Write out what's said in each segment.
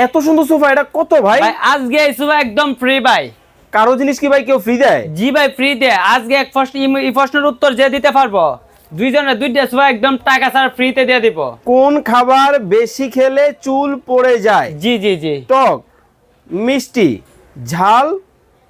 এত সুন্দর সোফা এটা কত ভাই? আজকে এই সোফা একদম ফ্রি ভাই। কারও জিনিস কি ভাই কেউ ফ্রি দেয়? জি ভাই ফ্রি দে আজকে এক ফার্স্ট এই প্রশ্নের উত্তর যে দিতে পারব দুইজনের দুইটা সোফা একদম টাকা ছাড়া ফ্রিতে দিয়ে দিব। কোন খাবার বেশি খেলে চুল পড়ে যায়? জি জি জি। টক মিষ্টি ঝাল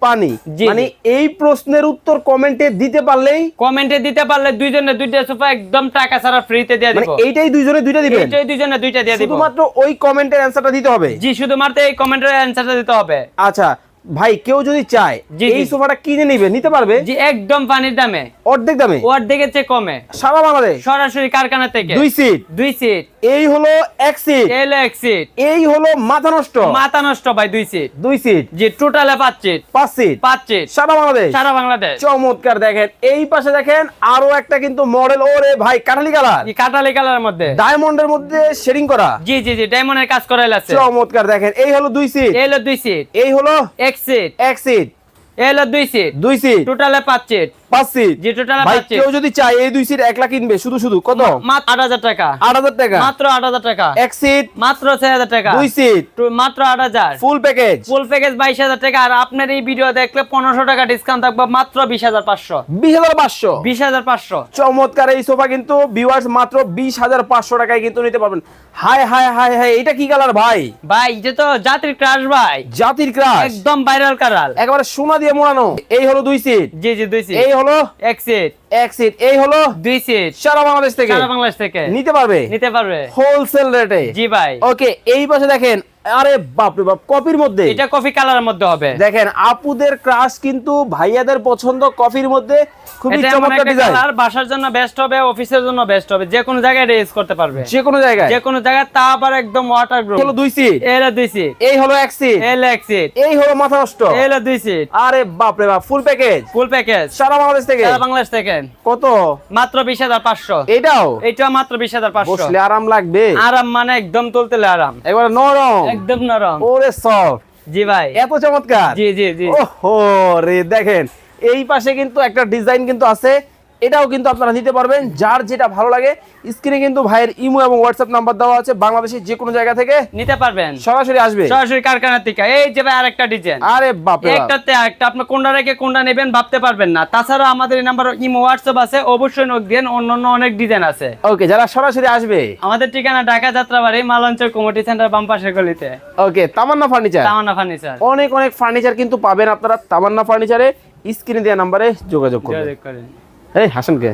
পানি। মানে এই প্রশ্নের উত্তর কমেন্টে দিতে পারলেই কমেন্টে দিতে পারলে দুইজনে দুইটা সোফা একদম টাকা ছাড়া ফ্রিতে দিয়ে মানে দিব। এইটাই দুইজনে দুইটা দিবেন? এইটাই দুইজনে দুইটা দিয়ে দিব। শুধুমাত্র ওই কমেন্টের অ্যানসারটা দিতে হবে। জি শুধুমাত্র এই কমেন্টের অ্যানসারটা দিতে হবে। আচ্ছা ভাই কেউ যদি চায় এই সোফাটা কিনে নিবে নিতে পারবে? জি একদম পানির দামে। অর্ধেক দামে? দিকে চেয়ে কমে। সারা বাংলাদেশ? সরাসরি কারখানা থেকে। দুই সিট দুই সিট এই হলো এক সিট এলো এক সিট এই হলো মাথা নষ্ট? মাথা নষ্ট ভাই দুই সিট দুই সিট জি টোটালে পাঁচ সিট পাঁচ সিট পাঁচ সিট সারা বাংলাদেশ? সারা বাংলাদেশ। চমৎকার দেখেন। এই পাশে দেখেন আরও একটা কিন্তু মডেল ওরে ভাই কাঠালি কালার। কাটালি কালারের মধ্যে। ডায়মন্ডের মধ্যে শেডিং করা। জি জি জি ডায়মন্ডের কাজ করা আছে চমৎকার দেখেন। এই হলো দুই সিট এই হলো দুই সিট এই হলো এক সিট এক সিট এলো দুই সিট দুই সিট টোটালে পাঁচ সিট পাঁচ সিট টোটালে ভাই কেউ যদি চায় এই দুই সিট একলা কিনবে শুধু শুধু কত? মাত্র আট হাজার টাকা। আট হাজার টাকা। মাত্র আট হাজার টাকা। এক সিট মাত্র ছয় হাজার টাকা। দুই সিট মাত্র আট হাজার। ফুল প্যাকেজ ফুল প্যাকেজ বাইশ হাজার টাকা। আর আপনার এই ভিডিও দেখলে পনেরোশো টাকা ডিসকাউন্ট থাকবে মাত্র বিশ হাজার পাঁচশো। বিশ হাজার পাঁচশো। বিশ হাজার পাঁচশো। চমৎকার এই সোফা কিন্তু ভিউয়ার্স মাত্র বিশ হাজার পাঁচশো টাকায় কিন্তু নিতে পারবেন। হাই হাই হাই হাই এটা কি কালার ভাই? ভাই এটা তো জাতির ক্রাশ ভাই। জাতির ক্রাশ একদম ভাইরাল কালার একেবারে সোনা দিয়ে মোড়ানো। এই হলো দুই সিট জি জি দুই সিট এই হলো এক সিট এক সিট এই হলো দুই সিট সারা বাংলাদেশ থেকে। সারা বাংলাদেশ থেকে। নিতে পারবে? নিতে পারবে। হোলসেল রেটে জি ভাই। ওকে এই পাশে দেখেন আরে বাপরে বাপ কপির মধ্যে। এটা কফি কালারের মধ্যে হবে। দেখেন আপুদের ক্রাশ কিন্তু ভাইয়াদের পছন্দ কফির মধ্যে। খুবই চমৎকার ডিজাইন বাসার জন্য বেস্ট হবে অফিসের জন্য বেস্ট হবে। যে কোনো জায়গায় রেজ করতে পারবে। যে কোনো জায়গায়। যে কোনো জায়গায় তা আবার একদম ওয়াটার হলো গ্রুপ দুই সিট এলো দুই সিট এই হলো এক সিট এলো এক সিট এই হলো মাথা নষ্ট। এলো দুই সিট আরে বাপরে বাপ ফুল প্যাকেজ ফুল প্যাকেজ সারা বাংলাদেশ থেকে। সারা বাংলাদেশ থেকে। কত? মাত্র বিশ হাজার পাঁচশো। এটাও? এটা মাত্র বিশ হাজার পাঁচশো। আরাম লাগবে? আরাম মানে একদম তুলতে আরাম। এবার নরম। একদম নরম। ওরে সফট জি ভাই। এত চমৎকার? জি জি জি। ওহো রে দেখেন। এই পাশে কিন্তু একটা ডিজাইন কিন্তু আছে। এটাও কিন্তু আপনারা নিতে পারবেন। যার যেটা ভালো লাগে স্ক্রিনে কিন্তু ভাইয়ের ইমো এবং হোয়াটসঅ্যাপ নাম্বার দেওয়া আছে। বাংলাদেশের যে কোনো জায়গা থেকে নিতে পারবেন। সরাসরি আসবে। সরাসরি কারখানা থেকে। এই যে ভাই আরেকটা ডিজাইন আরে বাপরে বাপ। একটাতে আরেকটা। আপনি কোনটা রেখে কোনটা নেবেন ভাবতে পারবেন না। তাছাড়া আমাদের এই নাম্বার ইমো হোয়াটসঅ্যাপ আছে। অবশ্যই নোট দেন অন্যান্য অনেক ডিজাইন আছে। ওকে যারা সরাসরি আসবে। আমাদের ঠিকানা ঢাকা যাত্রাবাড়ি মালঞ্চল কমিটি সেন্টার বাম পাশের গলিতে। ওকে তামান্না ফার্নিচার তামান্না ফার্নিচার অনেক অনেক ফার্নিচার কিন্তু পাবেন আপনারা। তামান্না ফার্নিচারে স্ক্রিনে দেওয়া নাম্বারে যোগাযোগ করবেন এই হাসানকে